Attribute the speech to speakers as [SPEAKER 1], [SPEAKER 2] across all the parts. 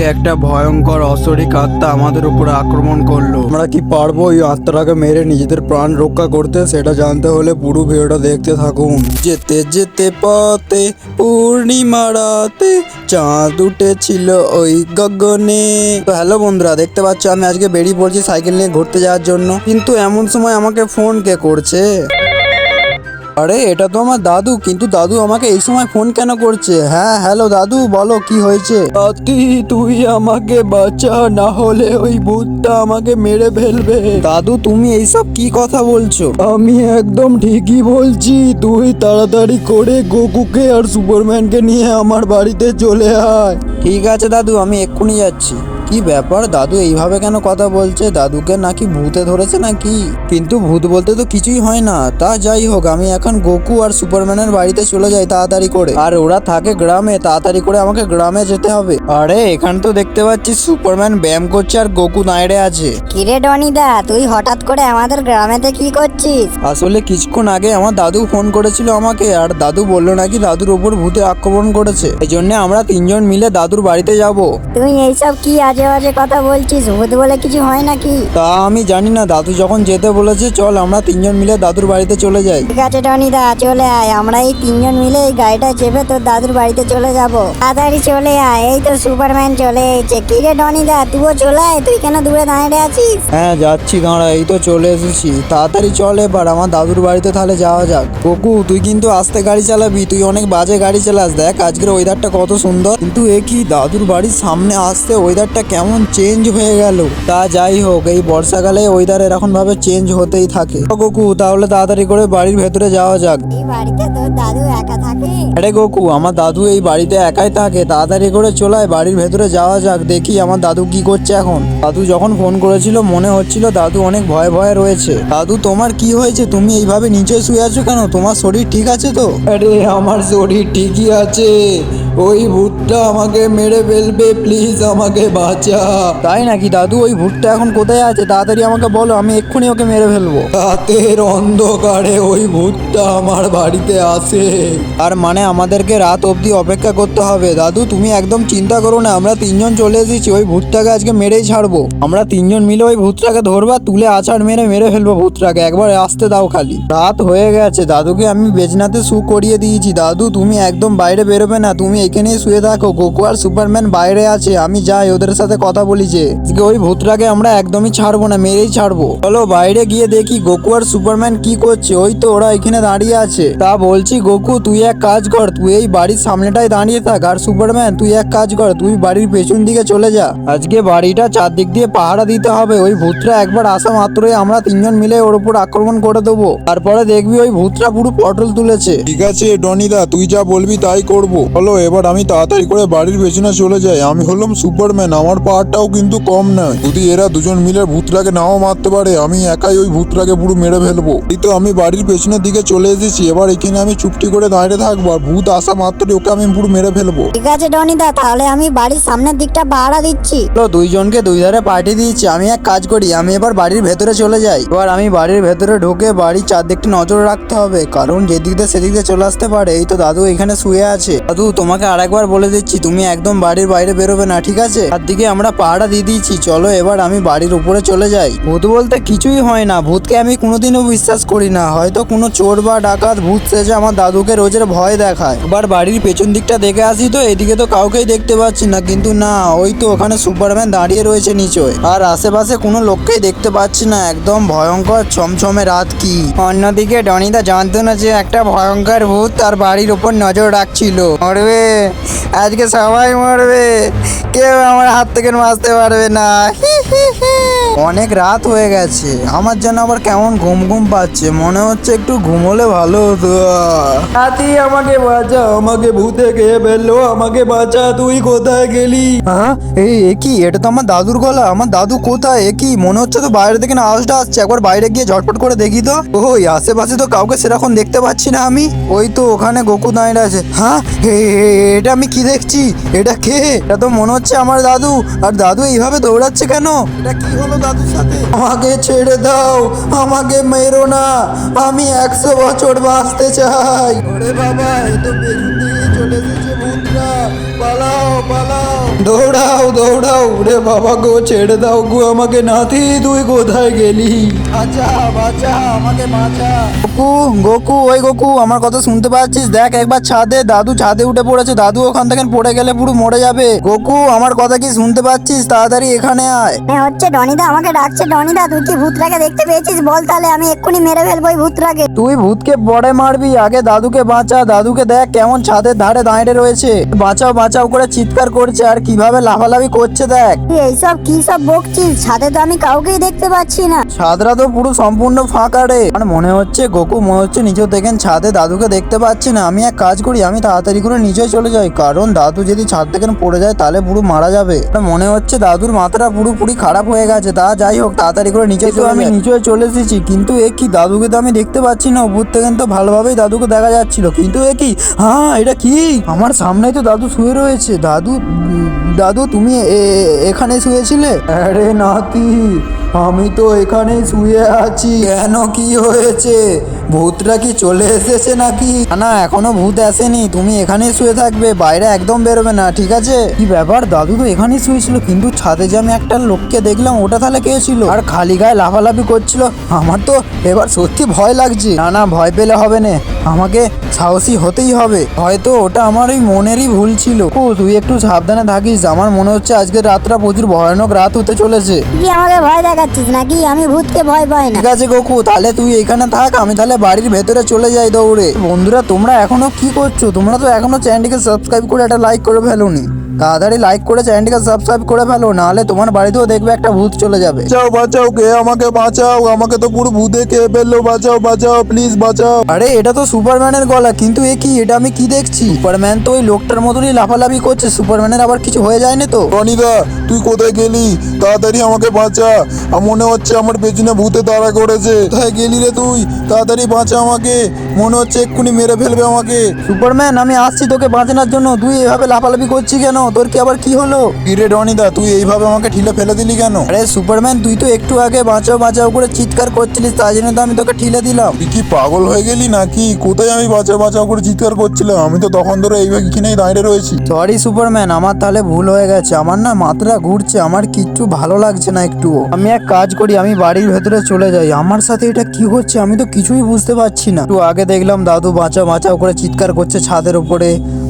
[SPEAKER 1] আজকে একটা ভয়ঙ্কর অশরিক আত্মা আমাদের উপরে আক্রমণ করল। আমরা কি পারব ওই আত্মাটাকে মেরে নিজেদের প্রাণ রক্ষা করতে? সেটা জানতে হলে পুরো ভিডিওটা দেখতে থাকুন। যেতে যেতে পথে পূর্ণিমা রাতে চাঁদ উঠেছিল ওই গগনে। তো হ্যালো বন্ধুরা, দেখতে পাচ্ছ আমি আজকে বেরিয়ে পড়ছি সাইকেল নিয়ে ঘুরতে যাওয়ার জন্য। কিন্তু এমন সময় আমাকে ফোন কে করছে? আরে এটা তো আমার দাদু কিন্তু দাদু আমাকে এই সময় ফোন কেন করছে? হ্যাঁ হ্যালো দাদু বলো কি হয়েছে? দাদি তুই আমাকে বাঁচা না হলে ওই ভূতটা আমাকে মেরে ফেলবে। দাদু তুমি এইসব কি কথা বলছো? আমি একদম ঠিকই বলছি তুই তাড়াতাড়ি করে গোকুকে আর সুপারম্যানকে নিয়ে আমার বাড়িতে চলে আয়। ঠিক আছে দাদু আমি এক্ষুনি যাচ্ছি। কি ব্যাপার? দাদু এইভাবে কেন কথা বলছে? দাদুকে নাকি ভূতে ধরেছে নাকি? কিন্তু ভূত বলতে তো কিছুই হয় না। তা যাই হোক আমি এখন গোকু আর সুপারম্যানের বাড়িতে চলে যাই তাড়াতাড়ি করে। আর ওরা থাকে গ্রামে তাড়াতাড়ি করে আমাকে গ্রামে যেতে হবে। আরে এখানে তো দেখতে পাচ্ছি সুপারম্যান ব্যায়াম করছে আর গোকু নাইড়ে আছে।
[SPEAKER 2] কিরে ডনিদা তুই হঠাৎ করে আমাদের গ্রামেতে কি করছিস?
[SPEAKER 1] আসলে কিছুক্ষণ আগে আমার দাদু ফোন করেছিল আমাকে আর দাদু বলল নাকি দাদুর ওপর ভূতে আক্রমণ করেছে। এই জন্য আমরা তিনজন মিলে দাদুর বাড়িতে যাব।
[SPEAKER 2] তুই এইসব কি আজে বাজে কথা বলছিস ভূত বলে কিছু হয় নাকি?
[SPEAKER 1] তা আমি জানি না দাদু যখন যেতে বলেছে চল আমরা তিনজন মিলে দাদুর বাড়িতে চলে যাই।
[SPEAKER 2] ঠিক আছে ডনিদা চলে আয়। আমরা এই তিনজন মিলে এই গাড়িটা চেপে তোর দাদুর বাড়িতে চলে যাব। তাড়াতাড়ি চলে আয়। এই তো সুপারম্যান চলে এসেছে। কিরে ডনিদা তুইও চলে আয়? তুই কেন দূরে দাঁড়িয়ে আছিস?
[SPEAKER 1] হ্যাঁ যাচ্ছি দাঁড়া এই তো চলে এসেছি। তাড়াতাড়ি চল এবার আমার দাদুর বাড়িতে তাহলে যাওয়া যাক। কোকু তুই কিন্তু আস্তে গাড়ি চালাবি তুই অনেক বাজে গাড়ি চালাস। দেখ আজকের ওয়েদারটা কত সুন্দর। কিন্তু এ কি দাদুর বাড়ির সামনে আসতে ওয়েদারটা কেমন চেঞ্জ হয়ে গেল? তা যাই হোক এই বর্ষাকালে ওয়েদার এরকম ভাবে চেঞ্জ হতেই থাকে। কোকু তাহলে তাড়াতাড়ি করে বাড়ির ভেতরে যাওয়া যাক।
[SPEAKER 2] এই বাড়িতে তোর দাদু একা থাকে।
[SPEAKER 1] আরে গোকু আমার দাদু এই বাড়িতে একাই থাকে। তাড়াতাড়ি করে চলায় বাড়ির ভেতরে যাওয়া যাক দেখি আমার দাদু কি করছে এখন। দাদু যখন ফোন করেছিল মনে হচ্ছিল দাদু অনেক ভয়ে ভয়ে রয়েছে। দাদু তোমার কি হয়েছে? তুমি এইভাবে নিচে শুয়ে আছো কেন? তোমার শরীর ঠিক আছে তো? আরে আমার শরীর ঠিকই আছে। ওই ভূতটা আমাকে মেরে ফেলবে প্লিজ আমাকে বাঁচা। তাই নাকি দাদু? ওই ভূতটা এখন কোথায় আছে? তাড়াতাড়ি আমাকে বলো আমি এক্ষুনি ওকে মেরে ফেলব। রাতের অন্ধকারে ওই ভূতটা আমার বাড়িতে আসে। আর মানে আমাদেরকে রাত অবধি অপেক্ষা করতে হবে। দাদু তুমি একদম চিন্তা করো না আমরা তিনজন চলে এসেছি ওই ভূতটাকে আজকে মেরেই ছাড়বো। আমরা তিনজন মিলে ওই ভূতটাকে ধরবা তুলে আছাড় মেরে মেরে ফেলব ভূতটাকে। একবার আসতে দাও খালি। রাত হয়ে গেছে দাদুকে আমি বেজনাতে সু করিয়ে দিয়েছি। দাদু তুমি একদম বাইরে বেরোবে না তুমি এখানেই শুয়ে থাকো। গোকু আর সুপারম্যান বাইরে আছে। আমি যাই, ওদের সাথে কথা বলি যে ওই ভূতটাকে আমরা একদমই ছাড়বো না, মেরেই ছাড়বো। চলো বাইরে গিয়ে দেখি গোকু আর সুপারম্যান কি করছে। ওই তো ওরা এখানে দাঁড়িয়ে আছে। তা বলছি, গোকু, তুই এক কাজ কর। তুই এই বাড়ির সামনেটায় দাঁড়িয়ে থাক। আর সুপারম্যান, তুই এক কাজ কর। তুই বাড়ির পেছন দিকে চলে যা। আজকে বাড়িটা চারদিক দিয়ে পাহারা দিতে হবে। ওই ভূতটা একবার আসা মাত্রই আমরা তিনজন মিলে ওর উপর আক্রমণ করে দেবো। তারপরে দেখবি ওই ভূতটা পুরো পটল তুলেছে।
[SPEAKER 3] ঠিক আছে, ডনিদা, তুই যা বলবি তাই করব। হলো এবার আমি তাড়াতাড়ি করে বাড়ির পেছনে চলে যাই। আমি হলাম সুপারম্যান আমার পাওয়ারটাও কিন্তু কম নয়। যদি এরা দুজন মিলে ভূতটাকে নাও মারতে পারে আমি একাই ওই ভূতটাকে পুরো মেরে ফেলব। এই তো আমি বাড়ির পেছনের দিকে চলে এসেছি এবার এখানে আমি চুপটি করে দাঁড়িয়ে থাকব আর ভূত আসা মাত্রই ওকে আমি পুরো মেরে ফেলব।
[SPEAKER 2] ঠিক আছে ডনিদা তাহলে আমি বাড়ির সামনের দিকটা পাহারা দিচ্ছি।
[SPEAKER 1] তো দুইজনকে দুই ধারে পাঠিয়ে দিয়েছি আমি এক কাজ করি আমি এবার বাড়ির ভেতরে চলে যাই। এবার আমি বাড়ির ভেতরে ঢুকে বাড়ির চারদিকটা নজর রাখতে হবে কারণ যেদিক দিয়ে সেদিক দিয়ে চলে আসতে পারে এই তো দাদু এখানে শুয়ে আছে। দাদু তোমাকে আরেকবার বলে দিচ্ছি, তুমি একদম বাড়ির বাইরে বেরোবে না, ঠিক আছে? তার দিকে আমরা পাহাড়া দিয়ে দিয়েছি, চলো এবার আমি বাড়ির উপরে চলে যাই। ভূত বলতে কিছুই হয় না, ভূতকে আমি কোনোদিনও বিশ্বাস করি না, হয়তো কোনো চোর বা ডাকাত ভূত সেজে আমার দাদুকে রোজের ভয় দেখায়। এবার বাড়ির পেছন দিকটা দেখে আসি তো, এদিকে তো কাউকেই দেখতে পাচ্ছি না, কিন্তু না, ওই তো ওখানে সুপারম্যান দাঁড়িয়ে রয়েছে নিচয় আর আশেপাশে কোনো লোককেই দেখতে পাচ্ছি না, একদম ভয়ঙ্কর ছমছমে রাত কি। অন্যদিকে ডনিদা জানতো না যে একটা ভয়ঙ্কর ভূত তার বাড়ির উপর নজর রাখছিল। মরবে আজকে সবাই মরবে। কেউ আমার হাত থেকে বাঁচতে পারবে না। অনেক রাত হয়ে গেছে। আমার যেন আবার কেমন ঘুম ঘুম পাচ্ছে। মনে হচ্ছে একটু ঘুমোলে ভালো হতো। রাতি আমাকে বাঁচা আমাকে ভূতে খেয়ে ফেলল আমাকে বাঁচা তুই কোথায় গেলি? হ্যাঁ? এই এ কি? এটা তো আমার দাদুর গলা। আমার দাদু কোথায়? এ কি? মনে হচ্ছে তো বাইরে থেকে না আওয়াজটা আসছে। একবার বাইরে গিয়ে ঝটপট করে দেখি তো। ওই আশেপাশে তো কাউকে সেরকম দেখতে পাচ্ছি না আমি। ওই তো ওখানে গোকু দাঁড়িয়ে আছে। হ্যাঁ? এটা আমি কি দেখছি? এটা কে? এটা তো মনে হচ্ছে আমার দাদু। আর দাদু এইভাবে দৌড়াচ্ছে কেন? এটা কি হলো দাদুর সাথে। আমাকে ছেড়ে দাও, আমাকে মেরো না, আমি একশো বছর বাঁচতে চাই। ওরে বাবা, এ তো পেছন চলে এসেছে ভূতরা পালাও পালাও। দৌড়াও দৌড়াও। রে বাবা গো ছেড়ে দাও গো আমাকে। নাতি তুই কোথায় গেলি? বাঁচা বাঁচা আমাকে বাঁচা। গোকু গোকু ওই গোকু আমার কথা শুনতে পাচ্ছিস? দেখ একবার ছাদে দাদু ছাদে উঠে পড়েছে। দাদু ওখান থেকে পড়ে গেলে পুরো মরে যাবে। গোকু আমার কথা কি শুনতে পাচ্ছিস? তাড়াতাড়ি এখানে আয়।
[SPEAKER 2] এ হচ্ছে ডনিদা আমাকে ডাকছে ডনিদা। তুই কি ভূতটাকে দেখতে পেয়েছিস? বল তাহলে আমি এক্ষুনি মেরে ফেলব ওই ভূতটাকে।
[SPEAKER 1] তুই ভূতকে বড়ে মারবি। আগে দাদুকে বাঁচা। দাদুকে দেখ কেমন ছাদের ধারে দাঁড়িয়ে রয়েছে। বাঁচাও বাঁচাও। করে চিৎকার করছে আর কীভাবে লাফালাফি করছে দেখ।
[SPEAKER 2] তুই এইসব কি সব বকছিস ছাদে তো আমি কাউকেই দেখতে পাচ্ছি না।
[SPEAKER 1] ছাদরা তো পুরো সম্পূর্ণ ফাঁকা রে। আমার মনে হচ্ছে গোকু মনে হচ্ছে নিচেও দেখেন ছাদে দাদুকে দেখতে পাচ্ছি না। আমি এক কাজ করি আমি তাড়াতাড়ি করে নিচে চলে যাই। কারণ দাদু যদি ছাদ থেকে পড়ে যায় তাহলে পুরো মারা যাবে। মনে হচ্ছে দাদুর মাথাটা পুরোপুরি খারাপ হয়ে গেছে। তা যাই হোক তাড়াতাড়ি করে নিচে তো আমি নিচে চলে এসেছি কিন্তু এ কি দাদুকে তো আমি দেখতে পাচ্ছি না। উপর থেকে তো ভালোভাবেই দাদুকে দেখা যাচ্ছিল। কিন্তু এ কি? হ্যাঁ এটা কি? আমার সামনেই তো দাদু শুয়ে রয়েছে। দাদু দাদু তুমি এখানে শুয়েছিলে? আরে নাতি আমি তো এখানেই শুয়ে আছি। কেন কি হয়েছে? ভূতরা কি চলে এসেছে নাকি? না, এখনও ভূত আসেনি। তুমি এখানেই শুয়ে থাকবে বাইরে একদম বেরোবে না ঠিক আছে? কি ব্যাপার? দাদু তো এখানেই শুয়েছিল কিন্তু ছাদে যে আমি একটা লোককে দেখলাম ওটা তাহলে কে ছিল? আর খালি গায়ে লাফালাফি করছিল আমার তো এবার সত্যি ভয় লাগছে। না না ভয় পেলে হবে না আমাকে সাহসী হতেই হবে। হয়তো ওটা আমার ওই মনেরই ভুল ছিল। ও তুই একটু সাবধানে থাকিস আমার মনে হচ্ছে আজকের রাতটা প্রচুর ভয়ানক রাত হতে চলেছে।
[SPEAKER 2] আমাকে ভয় দেখাচ্ছিস নাকি? আমি ভূতকে ভয় পাই না।
[SPEAKER 1] ঠিক আছে গোকু তাহলে তুই এখানে থাক আমি তাহলে বাড়ির ভেতরে চলে যাই দৌড়ে। বন্ধুরা তোমরা এখনও কি করছ? তোমরা তো এখনও চ্যানেলটিকে সাবস্ক্রাইব করে একটা লাইক করে ফেলোনি। তাড়াতাড়ি লাইক করে চ্যানেলটিকে সাবস্ক্রাইব করে ফেলো নাহলে তোমার বাড়িতেও দেখবে একটা ভূত চলে যাবে।
[SPEAKER 3] বাঁচাও বাঁচাও কে আমাকে বাঁচাও? আমাকে তো পুরো ভূতে খেয়ে ফেলল। বাঁচাও বাঁচাও প্লিজ বাঁচাও।
[SPEAKER 1] আরে এটা তো সুপারম্যানের গলা কিন্তু এ কি? এটা আমি কি দেখছি? সুপারম্যান তো ওই লোকটার মতনই লাফালাফি করছে সুপারম্যানের আবার কিছু হয়ে যায়নি তো?
[SPEAKER 3] রনিদা তুই কোথায় গেলি? তাড়াতাড়ি আমাকে বাঁচা। মনে হচ্ছে আমার পেছনে ভূতে তাড়া করেছে। কোথায় গেলি রে তুই? তাড়াতাড়ি বাঁচা আমাকে। মনে হচ্ছে এক্ষুনি মেরে ফেলবে আমাকে।
[SPEAKER 1] সুপারম্যান আমি আসছি তোকে বাঁচানোর জন্য। তুই এভাবে লাফালাফি করছি কেন? তোর কি আবার কি হলো?
[SPEAKER 3] কিরে রনিদা তুই এইভাবে আমাকে ঠিলে ফেলে দিলি কেন?
[SPEAKER 1] আরে সুপারম্যান তুই তো একটু আগে বাঁচাও বাঁচাও করে চিৎকার করছিলিস তাই জন্য তো আমি তোকে ঠিলে দিলাম।
[SPEAKER 3] তুই কি পাগল হয়ে গেলি নাকি? কোথায় আমি বাঁচাও বাঁচাও করে চিৎকার করছিলাম? আমি তো তখন ধরে এইভাবে কিনেই দাঁড়িয়ে রয়েছি।
[SPEAKER 1] সরি সুপারম্যান আমার তাহলে ভুল হয়ে গেছে। আমার না মাথাটা ঘুরছে আমার কিচ্ছু ভালো লাগছে না একটু আমি এক কাজ করি আমি বাড়ির ভেতরে চলে যাই। আমার সাথে এটা কি হচ্ছে আমি তো কিছুই বুঝতে পারছি না। একটু আগে দেখলাম দাদু বাঁচাও বাঁচাও করে চিৎকার করছে ছাদের উপরে।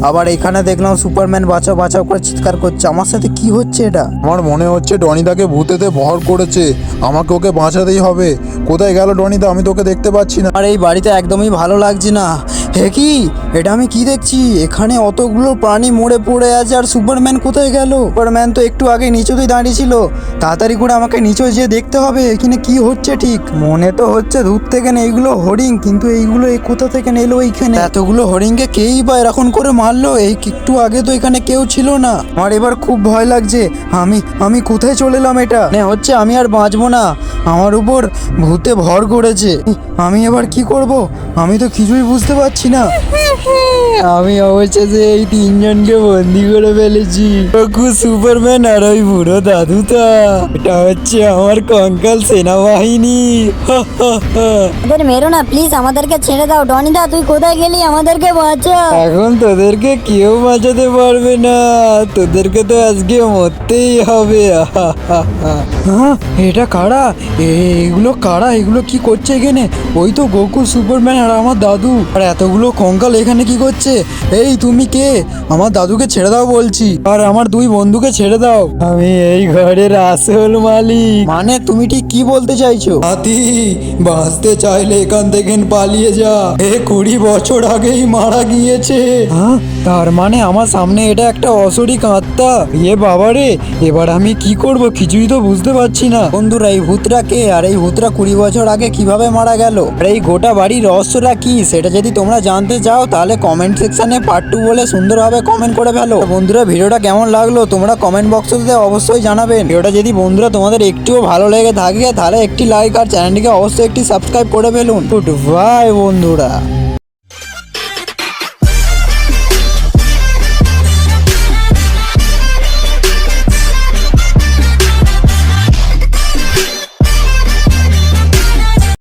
[SPEAKER 1] আবার এখানে দেখলাম সুপারম্যান বাঁচাও বাঁচাও করে চিৎকার করছে। আমার সাথে কি হচ্ছে এটা?
[SPEAKER 3] আমার মনে হচ্ছে ডনিদাকে ভূতেতে ভর করেছে। আমাকে ওকে বাঁচাতেই হবে। কোথায় গেল ডনিদা? আমি তোকে দেখতে পাচ্ছি না।
[SPEAKER 1] আর এই বাড়িতে একদমই ভালো লাগছে না। হে কি? এটা আমি কি দেখছি? এখানে অতগুলো প্রাণী মরে পড়ে আছে আর সুপারম্যান কোথায় গেল? সুপারম্যান তো একটু আগে নিচেতেই দাঁড়িয়ে ছিল তাড়াতাড়ি করে আমাকে নিচে যেয়ে দেখতে হবে। এখানে কি হচ্ছে ঠিক? মনে তো হচ্ছে দূর থেকে না এইগুলো হরিণ, কিন্তু এইগুলো এই কোথা থেকে এলো এইখানে? এতগুলো হরিণকে কেই বা এরকম করে মারলো? এই একটু আগে তো এখানে কেউ ছিল না। আমার এবার খুব ভয় লাগছে। আমি আমি কোথায় চলে এলাম এটা? হচ্ছে আমি আর বাঁচবো না। আমার উপর ভূতে ভর করেছে। আমি এবার কি করব? আমি তো কিছুই বুঝতে পারছি না। আমি অবশেষে এই তিনজনকে বন্দি করে ফেলেছি। রঘু সুপারম্যান আর ওই বুড়ো দাদুটা। এটা হচ্ছে আমার কঙ্কাল সেনাবাহিনী।
[SPEAKER 2] ওদের মেরো না প্লিজ আমাদেরকে ছেড়ে দাও। ডনিদা তুই কোথায় গেলি? আমাদেরকে বাঁচা।
[SPEAKER 1] এখন তোদেরকে কেউ বাঁচাতে পারবে না। তোদেরকে তো আজকে মরতেই হবে। হ্যাঁ এটা কারা? এ- এগুলো কারা? এগুলো কি করছে এখানে? ওই তো গোকুল সুপারম্যান আর আমার দাদু। আর এতগুলো কঙ্কাল এখানে কি করছে? এই তুমি কে? আমার দাদুকে ছেড়ে দাও বলছি। আর আমার দুই বন্ধুকে ছেড়ে দাও। আমি এই ঘরের আসল মালিক। মানে তুমি ঠিক কি বলতে চাইছো? হাতি বাঁচতে চাইলে এখান থেকে পালিয়ে যা। এ কুড়ি বছর আগেই মারা গিয়েছে। হ্যাঁ তার মানে আমার সামনে এটা একটা অসরিক আত্মা ইয়ে বাবা রে এবার আমি কি করব কিছুই তো বুঝতে পারছি না। বন্ধুরা এই ভূতরা কে আর এই ভূতরা কুড়ি বছর আগে কীভাবে মারা গেল? আর এই গোটা বাড়ির রহস্যটা কি? সেটা যদি তোমরা জানতে চাও, তাহলে কমেন্ট সেকশনে পার্ট টু বলে সুন্দরভাবে কমেন্ট করে ফেলো। বন্ধুরা, ভিডিওটা কেমন লাগল তোমরা কমেন্ট বক্সে অবশ্যই জানাবেন। ভিডিওটা যদি বন্ধুরা তোমাদের একটুও ভালো লেগে থাকে, তাহলে একটি লাইক আর চ্যানেলটিকে অবশ্যই একটি সাবস্ক্রাইব করে ফেলুন। গুড বাই বন্ধুরা।